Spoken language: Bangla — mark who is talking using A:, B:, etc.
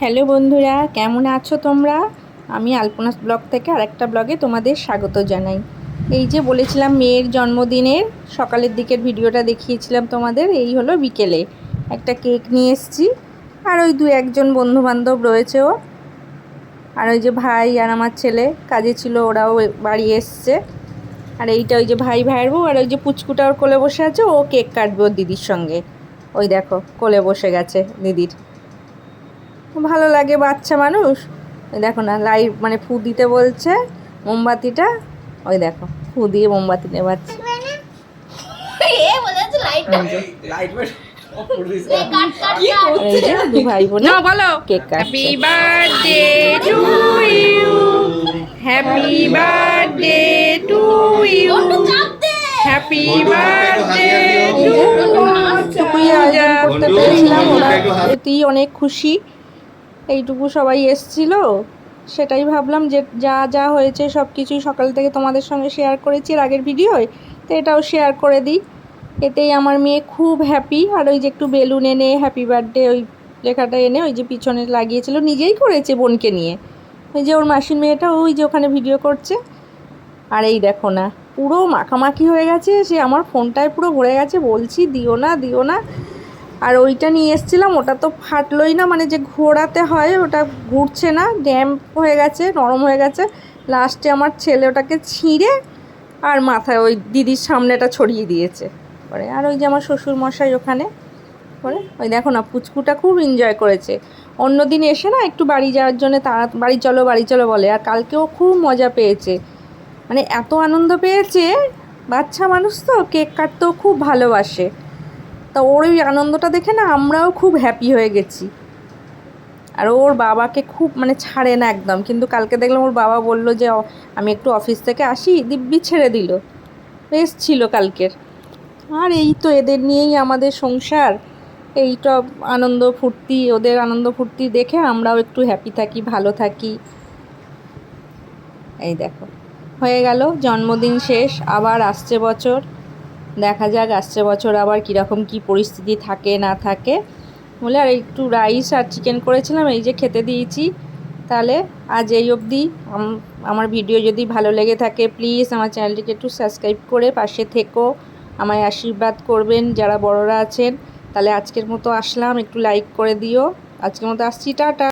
A: হ্যালো বন্ধুরা, কেমন আছো তোমরা? আমি আলপনাস ব্লগ থেকে আরেকটা ব্লগে তোমাদের স্বাগত জানাই। এই যে বলেছিলাম মেয়ের জন্মদিনের, সকালের দিকের ভিডিওটা দেখিয়েছিলাম তোমাদের, এই হলো বিকেলে। একটা কেক নিয়ে এসেছি, আর ওই দু একজন বন্ধু বান্ধব রয়েছে ও। আর ওই যে ভাই আর আমার ছেলে, কাজে ছিল, ওরাও বাড়ি এসছে। আর এইটা ওই যে ভাই ভাইয়ের বউ, আর ওই যে পুচকুটা ওর কোলে বসে আছে, ও কেক কাটবে ওর দিদির সঙ্গে। ওই দেখো, কোলে বসে গেছে দিদির। ভালো লাগে বাচ্চা মানুষ? ওই দেখো না লাইট মানে ফু দিতে বলছে মোমবাতিটা ওই দেখো ফু দিয়ে মোমবাতি নেবাচ্ছে।
B: এ বলেছে লাইটটা
C: লাইট বের
B: কাট কাট
A: এই যে দু ভাই বোন
D: না বলো।
A: Cake
D: happy birthday to you happy birthday to you happy birthday
A: অনেক খুশি। এইটুকু সবাই এসছিল। সেটাই ভাবলাম যে যা যা হয়েছে সব কিছুই সকাল থেকে তোমাদের সঙ্গে শেয়ার করেছি এর আগের ভিডিওয়। তো এটাও শেয়ার করে দিই। এতেই আমার মেয়ে খুব হ্যাপি আর ওই যে একটু বেলুন এনে হ্যাপি বার্থডে ওই লেখাটা এনে ওই যে পিছনে লাগিয়েছিল। নিজেই করেছে বোনকে নিয়ে। ওই যে ওর মাসির মেয়েটা ওই যে ওখানে ভিডিও করছে। আর এই দেখো না, পুরো মাখামাখি হয়ে গেছে। সে আমার ফোনটায় পুরো ভরে গেছে। বলছি, দিও না দিও না। আর ওইটা নিয়ে এসেছিলাম, ওটা তো ফাটলোই না মানে যে ঘোরাতে হয় ওটা ঘুরছে না ড্যাম্প হয়ে গেছে, নরম হয়ে গেছে। লাস্টে আমার ছেলে ওটাকে ছিঁড়ে আর মাথায় ওই দিদির সামনেটা ছড়িয়ে দিয়েছে। পরে আর ওই যে আমার শ্বশুর মশাই ওখানে করে ওই দেখো না, পুচকুটা খুব এনজয় করেছে। অন্য দিন এসে না একটু বাড়ি যাওয়ার জন্য তারা বাড়ি চলো বাড়ি চলো বলে, আর কালকেও খুব মজা পেয়েছে। মানে এত আনন্দ পেয়েছে, বাচ্চা মানুষ তো, কেক কাটতেও খুব ভালোবাসে। তা ওর ওই আনন্দটা দেখে না আমরাও খুব হ্যাপি হয়ে গেছি। আর ওর বাবাকে খুব মানে ছাড়ে না একদম। কিন্তু কালকে দেখলাম ওর বাবা বলল যে আমি একটু অফিস থেকে আসি। দিব্যি ছেড়ে দিল। বেশ ছিল কালকের। আর এই তো এদের নিয়েই আমাদের সংসার। এইটা আনন্দ ফুর্তি, ওদের আনন্দ ফুর্তি দেখে আমরাও একটু হ্যাপি থাকি, ভালো থাকি। এই দেখো, হয়ে গেল, জন্মদিন শেষ, আবার আসছে বছর। দেখা যাক, আসছে বছর আবার কীরকম কী পরিস্থিতি থাকে, না থাকে। বলে আর একটু রাইস আর চিকেন করেছিলাম, এই যে খেতে দিয়েছি। তাহলে আজ এই অবধি। আমার ভিডিও যদি ভালো লেগে থাকে প্লিজ আমার চ্যানেলটিকে একটু সাবস্ক্রাইব করে পাশে থেকো। আমায় আশীর্বাদ করবেন যারা বড়রা আছেন। তাহলে আজকের মতো আসলাম, একটু লাইক করে দিও। আজকের মতো আসছি, টাটা।